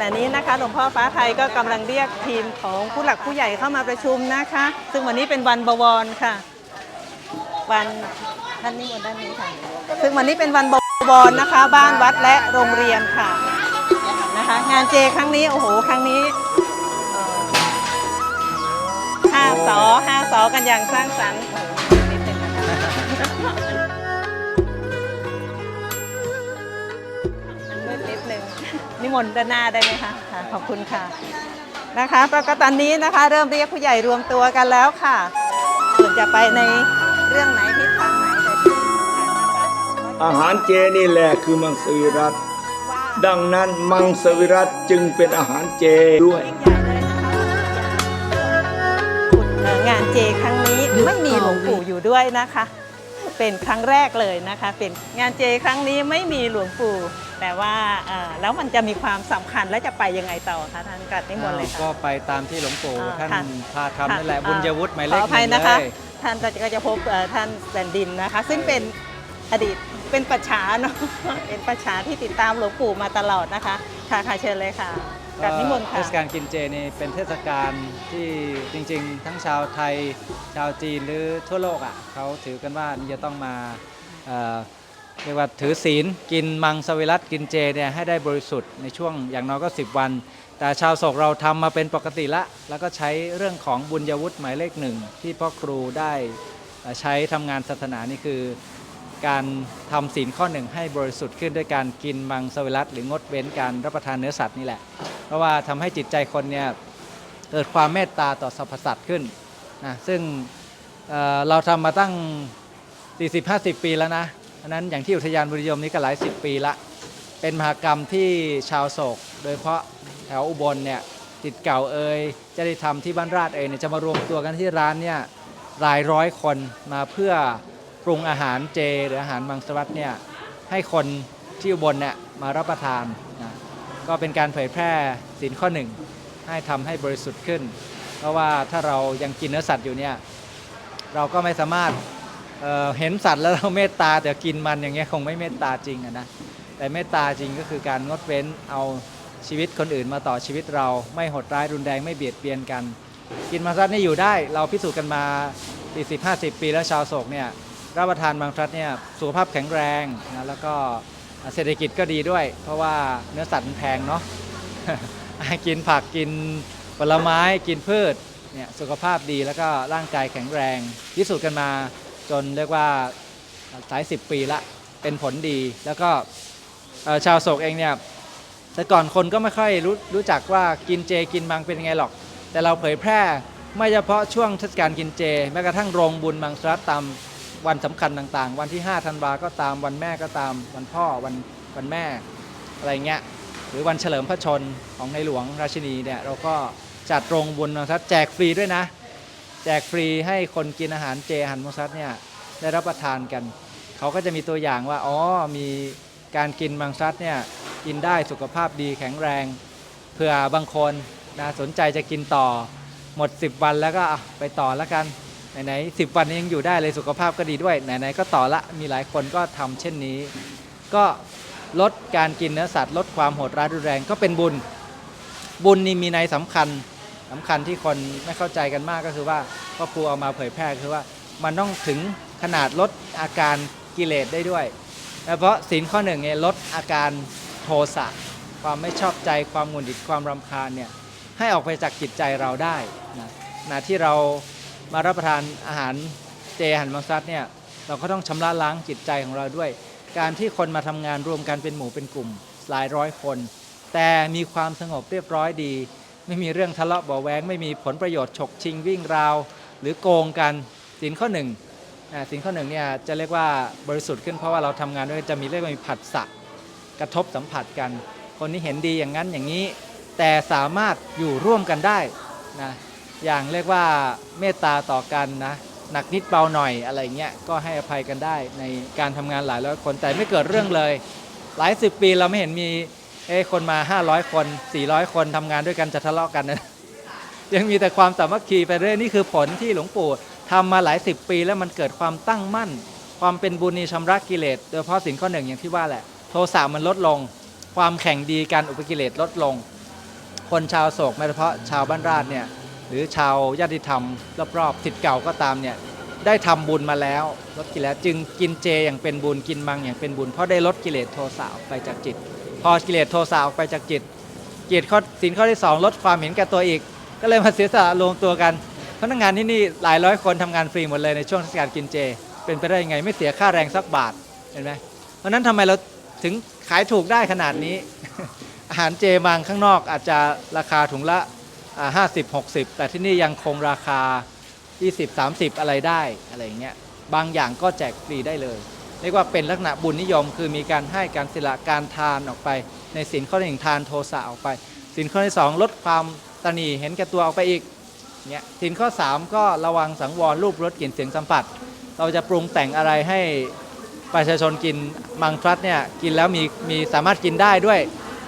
ณะนี้นะคะหลวงพ่อฟ้าไทยก็กำลังเรียกทีมของผู้หลักผู้ใหญ่เข้ามาประชุมนะคะ ซึ่งวันนี้เป็นวันบวรค่ะ วันท่านนิมนต์ด้านนี้ค่ะ ซึ่งวันนี้เป็นวันบวรนะคะ บ้านวัดและโรงเรียนค่ะนะคะ งานเจครั้งนี้โอ้โหครั้งนี้ห้าสอห้าสอกันอย่างสร้างสรรค์ นิมนต์ด้านหน้าได้ไหมคะค่ะขอบคุณค่ะนะคะแล้วก็ตอนนี้นะคะ เริ่มเรียกผู้ใหญ่รวมตัวกันแล้วค่ะส่วนจะไปในเรื่องไหนทิศทางไหนเดี๋ยวที่ทางนะคะอาหารเจนี่แหละคือมังสวิรัตว่าดังนั้นมังสวิรัตจึงเป็นอาหารเจด้วยยิ่งใหญ่เลยนะคะเอ่องานเจครั้งนี้ไม่มีหลวงปู่อยู่ด้วยนะคะ เป็นครั้งแรกเลยนะคะ เป็นงานเจครั้งนี้ไม่มีหลวงปู่ แต่ว่าเอ่อแล้วมันจะมีความสำคัญและจะไปยังไงต่อคะท่านกัดนิมนต์เลยก็ค่ะไปตามที่หลวงปู่อ่าท่านค่ะพาทำนั่นแหละค่ะบุญยวุฒิหมายเลขขออหภัยนึ่งนะคะเลยท่านก็จะพบเอ่อท่านแผ่นดินนะคะ ซึ่งเป็นอดีตเป็นประชาเนาะเป็นประชาที่ติดตามหลวงปู่มาตลอดนะคะค่ะค่ะเชิญเลยค่ะกัดนิมนต์เทค่ะศกาลกินเจนี่เป็นเทศกาลที่จริง ๆ ทั้งชาวไทยชาวจีนหรือทั่วโลกอะเขาถือกันว่านี่จะต้องมา เรียกว่าถือศีลกินมังสวิรัตกินเจเนี่ยให้ได้บริสุทธิ์ในช่วงอย่างน้อยก็ 10 วัน แต่ชาวโศกเราทำมาเป็นปกติละ แล้วก็ใช้เรื่องของบุญยวุฒิหมายเลขหนึ่งที่พ่อครูได้ใช้ทำงานศาสนานี่คือ การทำศีลข้อหนึ่งให้บริสุทธิ์ขึ้นด้วยการกินมังสวิรัตหรืองดเว้นการรับประทานเนื้อสัตว์นี่แหละ เพราะว่าทำให้จิตใจคนเนี่ยเกิดความเมตตาต่อสรรพสัตว์ขึ้นนะซึ่งเเราทำมาตั้ง 40-50 ปีแล้วนะ อันนั้นอย่างที่อุทยานบุรียมนี่ก็หลายสิบปีละ เป็นมหากรรมที่ชาวโศก โดยเฉพาะแถวอุบลเนี่ยติดเก่าเอ่ยจะได้ทำที่บ้านราชเอ่ยเนี่ยจะมารวมตัวกันที่ร้านเนี่ยหลายร้อยคนมาเพื่อปรุงอาหารเจหรืออาหารมังสวิรัตเนี่ยให้คนที่อุบลเนี่ยมารับประทานนะก็เป็นการเผยแพร่ศีลข้อหนึ่งให้ทำให้บริสุทธิ์ขึ้น เพราะว่าถ้าเรายังกินเนื้อสัตว์อยู่เนี่ยเราก็ไม่สามารถ เห็นสัตว์แล้วเราเมตตาแต่กินมันอย่างเงี้ยคงไม่เมตตาจริงนะแต่เมตตาจริงก็คือการงดเว้นเอาชีวิตคนอื่นมาต่อชีวิตเราไม่โหดร้ายรุนแรงไม่เบียดเบียนกัน กินมังสวิรัตนี่อยู่ได้ เราพิสูจน์กันมา 40-50 ปีแล้วชาวโศกเนี่ยรับประทานมังสวิรัตเนี่ยสุขภาพแข็งแรงนะแล้วก็เศรษฐกิจก็ดีด้วย เพราะว่าเนื้อสัตว์มันแพงเนาะกินผักกินผลไม้กินพืชเนี่ยสุขภาพดีแล้วก็ร่างกายแข็งแรงพิสูจน์กันมา จนเรียกว่าหลายสิบปีละเป็นผลดีแล้วก็ชาวโศกเองเนี่ยแต่ก่อนคนก็ไม่ค่อยรู้รู้จักว่ากินเจกินมังเป็นยังไงหรอก แต่เราเผยแพร่ไม่เฉพาะช่วงเทศกาลกินเจ แม้กระทั่งโรงบุญมังสวิรัตตามวันสำคัญต่างๆ วันที่5ธันวาก็ตามวันแม่ก็ตามวันพ่อวันวันแม่อะไรเงี้ยหรือวันเฉลิมพระชนของในหลวงราชินีเนี่ยเราก็จัดโรงบุญมังสวิรัตแจกฟรีด้วยนะ แจกฟรีให้คนกินอาหารเจอาหารมังสวิรัตเนี่ยได้รับประทานกัน เขาก็จะมีตัวอย่างว่าอ๋อมีการกินมังสวิรัตเนี่ยกินได้สุขภาพดีแข็งแรงเผื่อบางคนนะสนใจจะกินต่อหมด 10 วันแล้วก็ไปต่อแล้วกันไหนๆสิวันนี้ยังอยู่ได้เลยสุขภาพก็ดีด้วยไหนๆก็ต่อละมีหลายคนก็ทำเช่นนี้ ก็ลดการกินเนื้อสัตว์ลดความโหดร้ายรุนแรงก็เป็นบุญ บุญนี่มีในสำคัญ สำคัญที่คนไม่เข้าใจกันมากก็คือว่าพ่อครูเอามาเผยแพร่คือว่ามันต้องถึงขนาดลดอาการกิเลสได้ด้วย เพราะศีลข้อหนึ่งเนี่ยลดอาการโทสะความไม่ชอบใจความหงุดหงิดความรำคาญเนี่ยให้ออกไปจากจิตใจเราได้นะขณะที่เรามารับประทานอาหารเจอาหันมังสวิรัตเนี่ยเราก็ต้องชำระล้างจิตใจของเราด้วย การที่คนมาทำงานรวมกันเป็นหมู่เป็นกลุ่มหลายร้อยคน แต่มีความสงบเรียบร้อยดี ไม่มีเรื่องทะเลาะเบาแวงไม่มีผลประโยชน์ฉกชิงวิ่งราว หรือโกงกันศีลข้อหนึ่งสิ่งข้อหนึ่งเนี่ยจะเรียกว่าบริสุทธิ์ขึ้นเพราะว่าเราทำงานด้วยจะมีเรียกว่ามีผัสสะกระทบสัมผัสกัน คนนี้เห็นดีอย่างนั้นอย่างนี้ แต่สามารถอยู่ร่วมกันได้นะอย่างเรียกว่าเมตตาต่อกันนะหนักนิดเบาหน่อยอะไรเงี้ยก็ให้อภัยกันได้ในการทำงานหลายร้อยคนแต่ไม่เกิดเรื่องเลย หลายสิบปีเราไม่เห็นมี เอ้คนมา 500 คน 400 คนทำงานด้วยกันจะทะเลาะกันนะยังมีแต่ความสามัคคีไปเรื่อยนี่คือผลที่หลวงปู่ทำมาหลายสิบปีแล้วมันเกิดความตั้งมั่น ความเป็นบุญนีชำระกิเลสโดยเฉพาะสิ่งข้อหนึ่งอย่างที่ว่าแหละ โทสะมันลดลง ความแข่งดีการอุปกิเลสลดลง คนชาวโศกไม่เฉพาะชาวบ้านราชเนี่ยหรือชาวญาติธรรมรอบๆทิศเก่าก็ตามเนี่ยได้ทำบุญมาแล้วลดกิเลสจึงกินเจอย่างเป็นบุญกินมังอย่างเป็นบุญเพราะได้ลดกิเลสโทสะไปจากจิต พอกิเลสโทสะออกไปจากจิต จิตข้อสินข้อที่สองลดความเห็นแก่ตัวอีก ก็เลยมาเสียสละรวมตัวกันพนักงานที่นี่หลายร้อยคนทำงานฟรีหมดเลยในช่วงเทศกาลกินเจ เป็นไปได้ยังไงไม่เสียค่าแรงสักบาทเห็นไหมเพราะนั้นทำไมเราถึงขายถูกได้ขนาดนี้ อาหารเจบางข้างนอกอาจจะราคาถุงละห้าสิบหกสิบแต่ที่นี่ยังคงราคา 20 30 อะไรได้อะไรอย่างเงี้ยบางอย่างก็แจกฟรีได้เลย เรียกว่าเป็นลักษณะบุญนิยม คือมีการให้การศิละการทานออกไป ในสินข้อที่หนึ่งทานโทสะออกไปสินข้อที่สองลดความตนีเห็นแก่ตัวออกไปอีกเนี่ยสินข้อ 3 ก็ระวังสังวรรูปรสกลิ่นเสียงสัมผัส เราจะปรุงแต่งอะไรให้ประชาชนกินมังทรัสเนี่ยกินแล้วมีมีสามารถกินได้ด้วย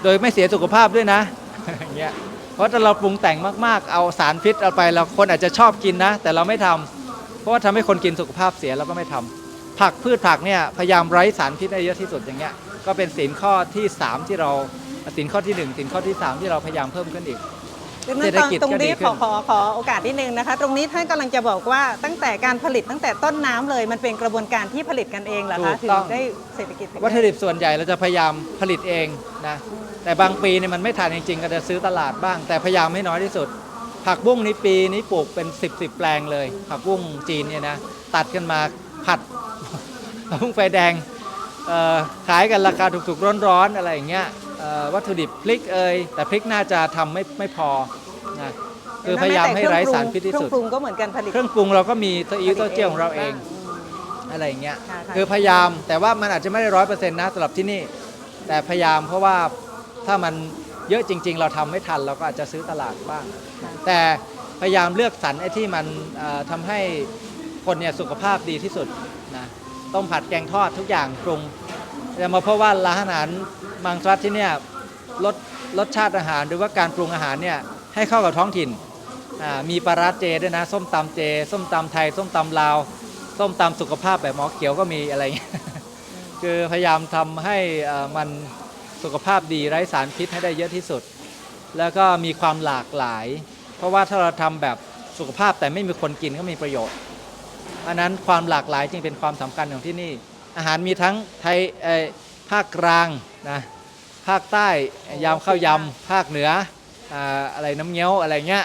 โดยไม่เสียสุขภาพด้วยนะเงี้ยเพราะถ้าเราปรุงแต่งมากๆ เอาสารพิษเอาไปเราคนอาจจะชอบกินนะ แต่เราไม่ทำเพราะว่าทำให้คนกินสุขภาพเสียเราก็ไม่ทำ ผักพืชผักเนี่ยพยายามไร้สารพิษได้เยอะที่สุดอย่างเงี้ยก็เป็นสินข้อที่ 3 ที่เราสินข้อที่1สินข้อที่ 3 ที่เราพยายามเพิ่มขึ้นอีกดังนั้นเศรษฐกิจตรงก็ดีนี้ขึ้ขอนขอขอโอกาสนิดนึงนะคะ ตรงนี้ท่านกำลังจะบอกว่าตั้งแต่การผลิตตั้งแต่ต้นน้ำเลยมันเป็นกระบวนการที่ผลิตกันเองเหรอถูคะกถึงต้องได้เศรษฐกิจถึงวัตถุดิบส่วนใหญ่เราจะพยายามผลิตเองนะแต่บางปีเนี่ยมันไม่ทันจริงๆ ก็จะซื้อตลาดบ้าง แต่พยายามให้น้อยที่สุด ผักบุ้งนี้ปีนี้ปลูกเป็น 10บสแปลงเลย ผักบุ้งจีนเนี่ยนะตัดกันมา ผัดผักบุ้งไฟแดงเอ่อขายกันราคาถูกๆร้อนๆอะไรอย่างเงี้ยเอ่อวัตถุดิบพริกเอยแต่พริกน่าจะทำไม่ไม่พอนะคือพยายามให้ไร้สารพิษที่สุดเครื่องปรุงก็เหมือนกันผลิตเครื่องปรุงเราก็มีเต้าอี้ผลิตเต้าเจี้ยวของเราเองมอะไรอย่างเงี้ยค่ะค่ะคือพยายามแต่ว่ามันอาจจะไม่ได้ร้อยเปอร์เซ็นต์นะสำหรับที่นี่ แต่พยายามเพราะว่าถ้ามันเยอะจริง ๆ เราทำไม่ทันเราก็อาจจะซื้อตลาดบ้างค่ะแต่พยายามเลือกสรรไอ้ที่มันเอ่อทำให้ คนเนี่ยสุขภาพดีที่สุดนะต้มผัดแกงทอดทุกอย่างปรุงแต่มาเพราะว่าร้านอาหารมังสวิรัตที่เนี่ยรสรสชาติอาหารหรือว่าการปรุงอาหารเนี่ยให้เข้ากับท้องถิ่นมีปลาร้าเจด้วยนะส้มตำเจ ส้มตำไทย ส้มตำลาว ส้มตำสุขภาพแบบหมอเขียวก็มีอะไรอย่างเงี้ยคือพยายามทำให้มันสุขภาพดีไร้สารพิษให้ได้เยอะที่สุด แล้วก็มีความหลากหลาย เพราะว่าถ้าเราทำแบบสุขภาพแต่ไม่มีคนกินก็มีประโยชน์ อันนั้นความหลากหลายจึงเป็นความสำคัญของที่นี่ อาหารมีทั้งไทยเอ่อภาคกลางนะภาคใต้ยำข้าวยำภาคเหนืออ่าอะไรน้ำเงี้ยวอะไรเงี้ย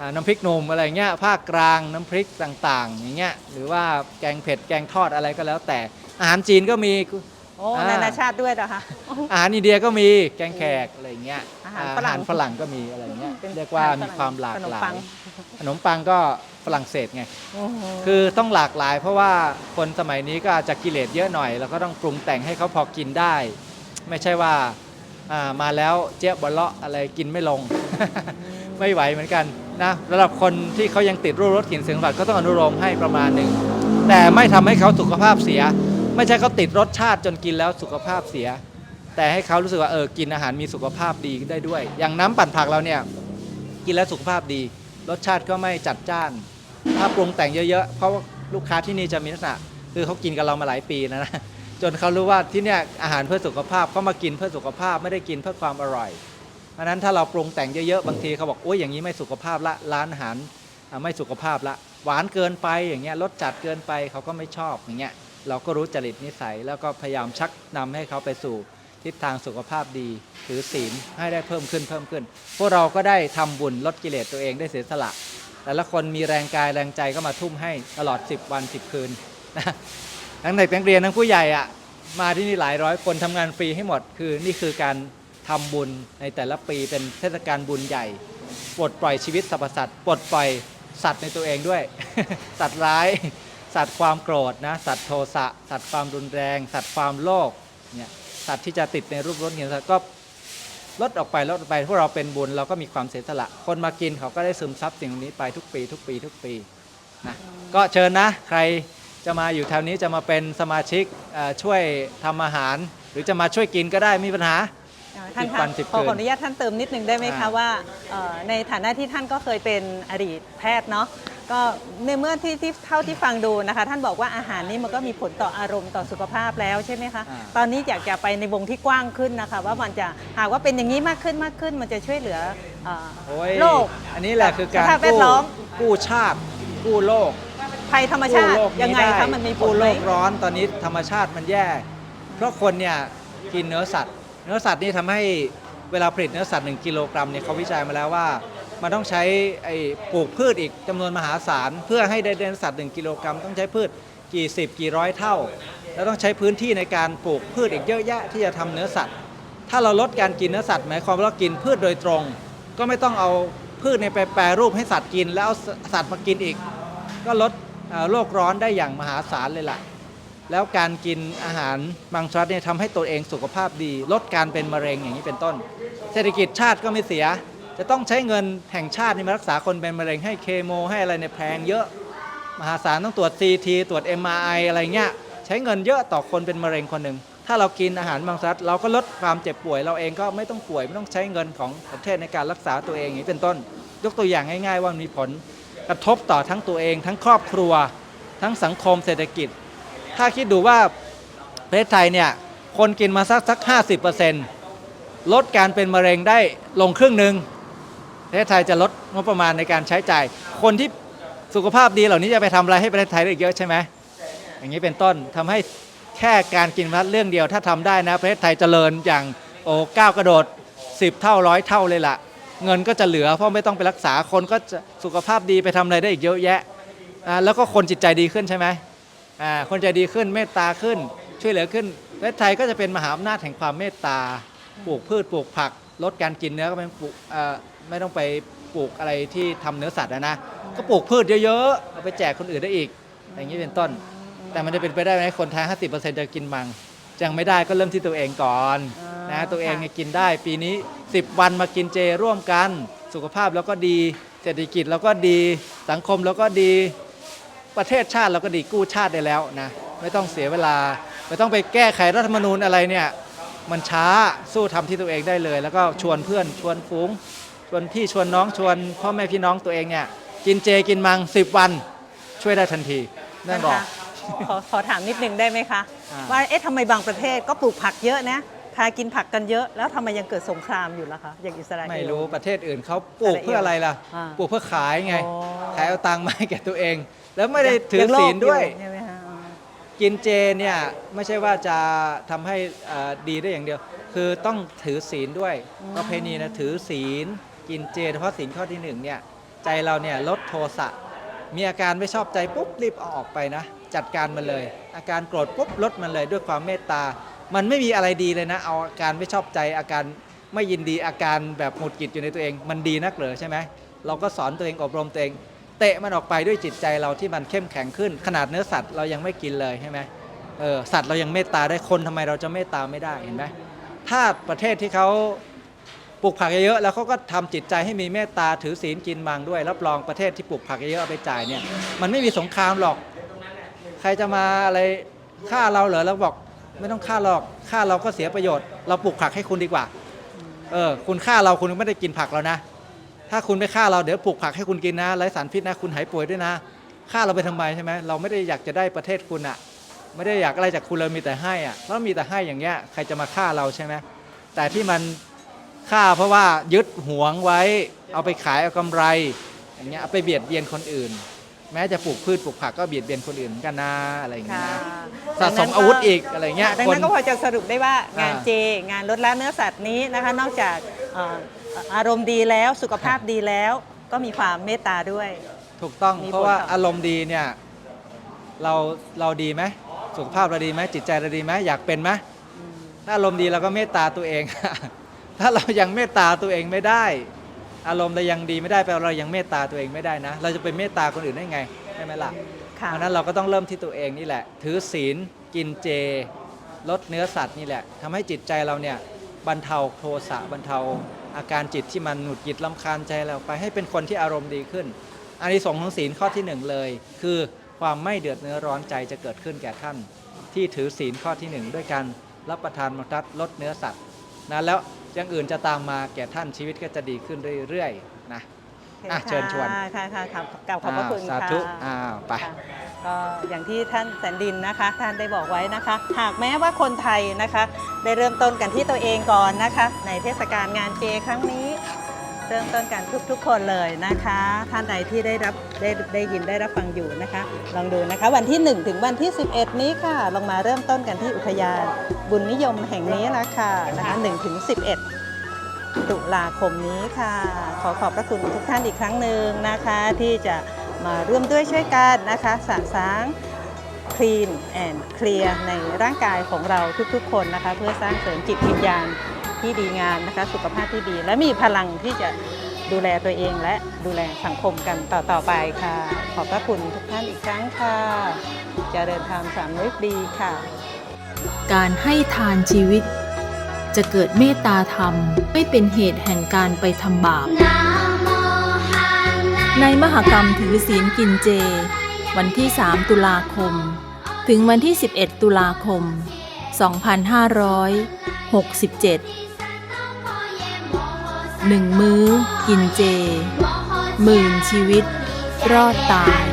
อ่าน้ำพริกหนุ่มอะไรเงี้ยภาคกลางน้ำพริกต่างๆอย่างเงี้ยหรือว่าแกงเผ็ดแกงทอดอะไรก็แล้วแต่ อาหารจีนก็มีโอ้อ่านานาชาติด้วยนะคะอาหารอินเดียก็มีแกงแขกอะไรเงี้ยอาหารฝรั่งฝรั่งก็มีอะไรเงี้ยเป็นเรียกว่าอาหารฝรั่มีงความหลากขนมหลาปัยง ขนมปังก็ฝรั่งเศสไงโอ้โหคือต้องหลากหลาย เพราะว่าคนสมัยนี้ก็อาจจะกิเลสเยอะหน่อยเราก็ต้องปรุงแต่งให้เขาพอกินได้ ไม่ใช่ว่าอ่ามาแล้วเจ๊ยบบะเลาะอะไรกินไม่ลง ไม่ไหวเหมือนกันนะระดับคนที่เขายังติดรูปรสกลิ่นเสียงสัมผัสก็ต้องอนุโลมให้ประมาณหนึ่งแต่ไม่ทำให้เขาสุขภาพเสีย ไม่ใช่เขาติดรสชาติจนกินแล้วสุขภาพเสีย แต่ให้เขารู้สึกว่าเออกินอาหารมีสุขภาพดีได้ด้วย อย่างน้ำปั่นผักเราเนี่ยกินแล้วสุขภาพดี รสชาติก็ไม่จัดจ้าน ถ้าปรุงแต่งเยอะๆ เพราะว่าลูกค้าที่นี่จะมีลักษณะ คือเขากินกับเรามาหลายปีนะนะจนเขารู้ว่าที่เนี่ยอาหารเพื่อสุขภาพเขามากินเพื่อสุขภาพไม่ได้กินเพื่อความอร่อยเพราะนั้นถ้าเราปรุงแต่งเยอะๆบางทีเขาบอกโอ้ยอย่างนี้ไม่สุขภาพละร้านอาหารไม่สุขภาพละ หวานเกินไปอย่างเงี้ยรสจัดเกินไปเขาก็ไม่ชอบอย่างเงี้ยเราก็รู้จริตนิสัยแล้วก็พยายามชักนำให้เขาไปสู่ ทิศทางสุขภาพดีถือศีลให้ได้เพิ่มขึ้นเพิ่มขึ้น พวกเราก็ได้ทำบุญลดกิเลสตัวเองได้เสียสละ แต่ละคนมีแรงกายแรงใจก็มาทุ่มให้ตลอด 10 วัน 10 คืนทั้งเด็กนักเรียนทั้งผู้ใหญ่อะมาที่นี่หลายร้อยคนทำงานฟรีให้หมด คือนี่คือการทำบุญในแต่ละปีเป็นเทศกาลบุญใหญ่ปลดปล่อยชีวิตสรรพสัตว์ปลดปล่อยสัตว์ในตัวเองด้วย สัตว์ร้าย สัตว์ความโกรธนะ สัตว์โทสะ สัตว์ความรุนแรง สัตว์ความโลภเนี่ย สัตว์ที่จะติดในรูปรสเงินก็ลดออกไปลดออกไปพวกเราเป็นบุญเราก็มีความเสียสละ คนมากินเขาก็ได้ซึมซับสิ่งเหล่านี้ไปทุกปี ทุกปีทุกปีนะก็เชิญนะ ใครจะมาอยู่แถวนี้จะมาเป็นสมาชิกเอ่อช่วยทำอาหาร หรือจะมาช่วยกินก็ได้ไม่มีปัญหาอ่าท่านสิบคะวันสิบขอคืนขออนุญาตท่านเติมนิดนึงได้ไหมคะอ่าว่าเอ่อในฐานะที่ท่านก็เคยเป็นอดีตแพทย์เนาะ ก็ในเมื่อที่ที่เท่าที่ฟังดูนะคะ ท่านบอกว่าอาหารนี้มันก็มีผลต่ออารมณ์ต่อสุขภาพแล้วใช่ไหมคะ อ่า ตอนนี้อยากจะไปในวงที่กว้างขึ้นนะคะ ว่ามันจะหากว่าเป็นอย่างนี้มากขึ้นมากขึ้น มันจะช่วยเหลือเอ่อโอ้ยโลก อันนี้แหละคือการสภาพแวดกู้ล้อม กู้ชาติ กู้โลกภัยธรรมชาติกู้โลกยังไงด้คะมันมีผลกู้ไหโลมกร้อนตอนนี้ธรรมชาติมันแย่ เพราะคนเนี่ยกินเนื้อสัตว์ เนื้อสัตว์นี่ทำให้เวลาผลิตเนื้อสัตว์1กิโลกรัมเนี่ยเขาวิจัยมาแล้วว่า มันต้องใช้ไอ้ปลูกพืชอีกจำนวนมหาศาล เพื่อให้ได้เนื้อสัตว์1กิโลกรัมต้องใช้พืชกี่สิบกี่ร้อยเท่า แล้วต้องใช้พื้นที่ในการปลูกพืชอีกเยอะแยะที่จะทำเนื้อสัตว์ ถ้าเราลดการกินเนื้อสัตว์หมายความว่าเรากินพืชโดยตรง ก็ไม่ต้องเอาพืชในยไปแปรรูปให้สัตว์กิน แล้วเอาสัตว์มากินอีก ก็ลดเอ่อโลกร้อนได้อย่างมหาศาลเลยล่ะ แล้วการกินอาหารบางชนิดเนี่ยทำให้ตัวเองสุขภาพดี ลดการเป็นมะเร็งอย่างนี้เป็นต้น เศรษฐกิจชาติก็ไม่เสีย จะต้องใช้เงินแห่งชาตินี่มารักษาคนเป็นมะเร็งให้เคโมให้อะไรเนี่ยแพงเยอะ มหาศาลต้องตรวจ CT ตรวจ MRI อะไรเงี้ยใช้เงินเยอะต่อคนเป็นมะเร็งคนหนึ่ง ถ้าเรากินอาหารบางชนิดเราก็ลดความเจ็บป่วย เราเองก็ไม่ต้องป่วยไม่ต้องใช้เงินของประเทศในการรักษาตัวเองอย่างนี้เป็นต้น ยกตัวอย่างง่ายๆว่ามีผลกระทบต่อทั้งตัวเอง ทั้งครอบครัว ทั้งสังคมเศรษฐกิจ ถ้าคิดดูว่าประเทศไทยเนี่ยคนกินมาสักสัก 50%ลดการเป็นมะเร็งได้ลงครึ่งหนึ่ง ประเทศไทยจะลดงบประมาณในการใช้จ่าย คนที่สุขภาพดีเหล่านี้จะไปทำอะไรให้ประเทศไทยได้อีกเยอะใช่ไหมอย่างนี้เป็นต้นทำให้แค่การกินพัดเรื่องเดียวถ้าทำได้นะ ประเทศไทยเจริญอย่างโอ้ก้าวกระโดด 10 เท่าร้อยเท่าเลยล่ะ เงินก็จะเหลือเพราะไม่ต้องไปรักษาคนก็จะสุขภาพดีไปทำอะไรได้อีกเยอะแยะแล้วก็คนจิตใจดีขึ้นใช่ไหมคนใจดีขึ้นเมตตาขึ้น ช่วยเหลือขึ้นประเทศไทยก็จะเป็นมหาอำนาจแห่งความเมตตาปลูกพืชปลูกผัก ลดการกินเนื้อก็เป็นปลูก ไม่ต้องไปปลูกอะไรที่ทำเนื้อสัตว์อะนะ ก็ปลูกพืชเยอะๆเอาไปแจกคนอื่นได้อีก อย่างนี้เป็นต้น แต่มันจะเป็นไปได้ไหมคนไทย50%จะกินมังยังไม่ได้ก็เริ่มที่ตัวเองก่อนอ่านนะตัวเองค่ะเนี่ยกินได้ปีนี้ 10 วันมากินเจร่วมกัน สุขภาพแล้วก็ดี เศรษฐกิจแล้วก็ดีสังคมแล้วก็ดีประเทศชาติเราก็ดีกู้ชาติได้แล้วนะไม่ต้องเสียเวลา ไม่ต้องไปแก้ไขรัฐธรรมนูญอะไรเนี่ย มันช้าสู้ทำที่ตัวเองได้เลย แล้วก็ชวนเพื่อนชวนฝูง ชวนพี่ชวนน้องชวนพ่อแม่พี่น้องตัวเองเนี่ยกินเจกินมัง 10 วัน ช่วยได้ทันทีนั่นบอกขอขอถามนิดนึงได้ไหมคะอ่าว่าเอ๊ะทำไมบางประเทศก็ปลูกผักเยอะนะพากินผักกันเยอะแล้วทำไมยังเกิดสงครามอยู่ล่ะคะอย่างอิสราเอลไม่รู้ประเทศอื่นเขาปลูกเพื่ออะไรล่ะอ่าปลูกเพื่อขายไงอ๋อขายเอาตังค์มาให้แก่ตัวเอง แล้วไม่ได้ถือยังโลภศีลด้วยอใช่ไหมคะอ่ากินเจเนี่ยไม่ใช่ว่าจะทำให้เอ่อดีได้อย่างเดียว คือต้องถือศีลด้วยประเพณีนะถือศีล กินเจเฉพาะศีลข้อที่หนึ่งเนี่ยใจเราเนี่ยลดโทสะมีอาการไม่ชอบใจปุ๊บรีบเอาออกไปนะ จัดการมันเลย อาการโกรธปุ๊บลดมันเลยด้วยความเมตตา มันไม่มีอะไรดีเลยนะ เอาอาการไม่ชอบใจอาการไม่ยินดีอาการแบบหงุดหงิดอยู่ในตัวเอง มันดีนักเหรอใช่ไหมเราก็สอนตัวเองอบรมตัวเอง เตะมันออกไปด้วยจิตใจเราที่มันเข้มแข็งขึ้น ขนาดเนื้อสัตว์เรายังไม่กินเลยใช่ไหมเออสัตว์เรายังเมตตาได้คนทำไมเราจะเมตตาไม่ได้เห็นไหมถ้าประเทศที่เขา ปลูกผักเยอะๆแล้วเขาก็ทำจิตใจให้มีเมตตาถือศีลกินมังด้วยรับรองประเทศที่ปลูกผักเยอะๆเอาไปจ่ายเนี่ยมันไม่มีสงครามหรอก ใครจะมาอะไรฆ่าเราเหรอเราบอกไม่ต้องฆ่าหรอกฆ่าเราก็เสียประโยชน์ เราปลูกผักให้คุณดีกว่าเออคุณฆ่าเราคุณไม่ได้กินผักเรานะ ถ้าคุณไม่ฆ่าเราเดี๋ยวปลูกผักให้คุณกินนะไร้สารพิษนะคุณหายป่วยด้วยนะฆ่าเราไปทำไมใช่ไหมเราไม่ได้อยากจะได้ประเทศคุณอะไม่ได้อยากอะไรจากคุณเรามีแต่ให้อะถ้ามีแต่ให้อย่างเงี้ยใครจะมาฆ่าเราใช่ไหมแต่ที่มัน ฆ่าเพราะว่ายึดหวงไว้ เอาไปขายเอากำไรอย่างเงี้ยเอาไปเบียดเบียนคนอื่น แม้จะปลูกพืชปลูกผักก็เบียดเบียนคนอื่นเหมือนกันนะอะไรอย่างเงี้ยค่ะนะสะสมอาวุธอีกอะไรเงี้ยดังคน นั้นก็พอจะสรุปได้ว่างานอ่า เจ งานลดละเนื้อสัตว์นี้นะคะ นอกจากเอ่ออารมณ์ดีแล้วสุขภาพดีแล้ว ก็มีความเมตตาด้วย ถูกต้องมีเพราะว่าผลต่ออ อารมณ์ดีเนี่ยเราเราดีไหมสุขภาพเราดีไหมจิตใจเราดีไหมอยากเป็นไหมถ้าอารมณ์ดีเราก็เมตตาตัวเอง ถ้าเรายังเมตตาตัวเองไม่ได้ อารมณ์เรายังดีไม่ได้แปลว่าเรายังเมตตาตัวเองไม่ได้นะ เราจะไปเมตตาคนอื่นได้ไงใช่ไหมล่ะค่ะเพราะฉะนั้นเราก็ต้องเริ่มที่ตัวเองนี่แหละ ถือศีลกินเจ ลดเนื้อสัตว์นี่แหละทำให้จิตใจเราเนี่ยบรรเทาโทสะบรรเทาอาการจิตที่มันหงุดหงิดลำคาญใจเราไปให้เป็นคนที่อารมณ์ดีขึ้นอานิสงส์ของศีลข้อที่หนึ่งเลย คือความไม่เดือดเนื้อร้อนใจจะเกิดขึ้นแก่ท่าน ที่ถือศีลข้อที่หนึ่งด้วยการรับประทานมังทัดลดเนื้อสัตว์นะแล้ว อย่างอื่นจะตามมาแก่ท่านชีวิตก็จะดีขึ้นเรื่อยๆนะเคอะเชิญชวนค่ะค่ะค่ะค่ะกล่าวขอบพระคุณอ่าค่ะสาธุอ้าวไปค่ะก็อย่างที่ท่านแสนดินนะคะ ท่านได้บอกไว้นะคะ หากแม้ว่าคนไทยนะคะ ได้เริ่มต้นกันที่ตัวเองก่อนนะคะ ในเทศกาลงานเจครั้งนี้ เริ่มต้นกันทุกๆ คนเลยนะคะ ท่านใดที่ได้รับได้ได้ยินได้รับฟังอยู่นะคะ ลองดูนะคะวันที่ 1 ถึงวันที่ 11 นี้ค่ะ ลองมาเริ่มต้นกันที่อุทยานบุญนิยมแห่งนี้ละค่ะนะคะ1ถึง11 ตุลาคมนี้ค่ะ ขอขอบพระคุณทุกท่านอีกครั้งหนึ่งนะคะ ที่จะมาร่วมด้วยช่วยกันนะคะสะสางคลีนแอนด์เคลียร์ในร่างกายของเราทุกๆ คนนะคะ เพื่อสร้างเสริมจิตวิญญาณ ที่ดีงามนะคะ สุขภาพที่ดี และมีพลังที่จะดูแลตัวเองและดูแลสังคมกันต่อๆไปค่ะ ขอบพระคุณทุกท่านอีกครั้งค่ะจะเจริญธรรมสามนึกดีค่ะ การให้ทานชีวิต จะเกิดเมตตาธรรม ไม่เป็นเหตุแห่งการไปทำบาป ในมหกรรมถือศีลกินเจ วันที่ 3 ตุลาคม ถึงวันที่ 11 ตุลาคม 2567 หนึ่งมื้อ กินเจ หมื่นชีวิต รอดตาย